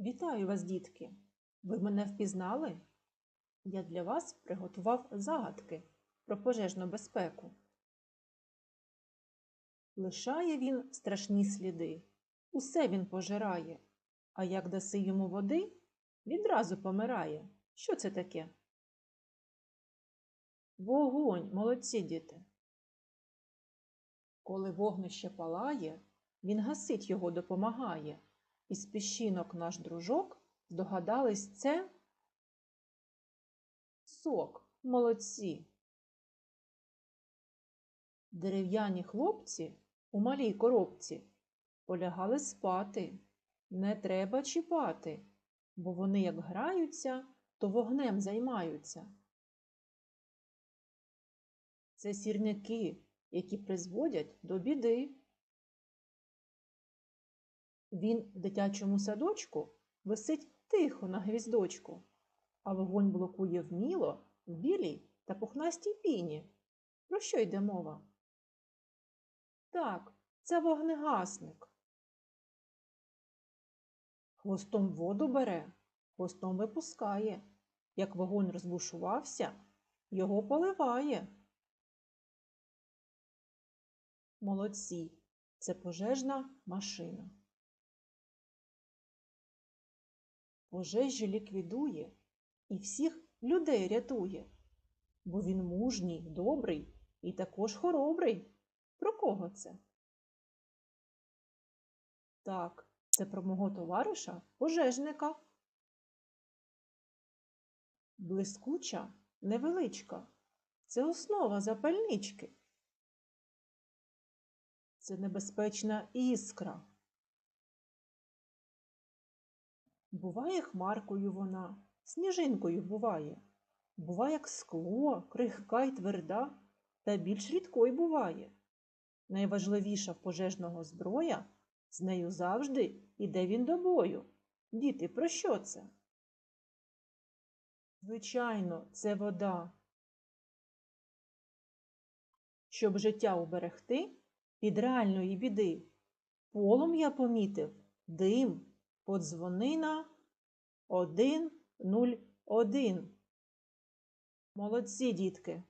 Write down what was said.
Вітаю вас, дітки! Ви мене впізнали? Я для вас приготував загадки про пожежну безпеку. Лишає він страшні сліди, усе він пожирає, а як даси йому води, відразу помирає. Що це таке? Вогонь, молодці діти. Коли вогнище палає, він гасить його допомагає. Із піщинок наш дружок здогадались це сок, молодці. Дерев'яні хлопці у малій коробці полягали спати. Не треба чіпати, бо вони як граються, то вогнем займаються. Це сірники, які призводять до біди. Він в дитячому садочку висить тихо на гвіздочку, а вогонь блокує вміло в білій та пухнастій піні. Про що йде мова? Так, це вогнегасник. Хвостом воду бере, хвостом випускає. Як вогонь розбушувався, його поливає. Молодці, це пожежна машина. Пожежі ліквідує і всіх людей рятує, бо він мужній, добрий і також хоробрий. Про кого це? Так, це про мого товариша пожежника. Блискуча, невеличка. Це основа запальнички. Це небезпечна іскра. Буває хмаркою вона, сніжинкою буває. Буває, як скло, крихка й тверда, та більш рідкою буває. Найважливіша в пожежного зброя з нею завжди іде він до бою. Діти, про що це? Звичайно, це вода. Щоб життя уберегти від реальної біди, полум'я помітив дим. Подзвони на 101. Молодці, дітки!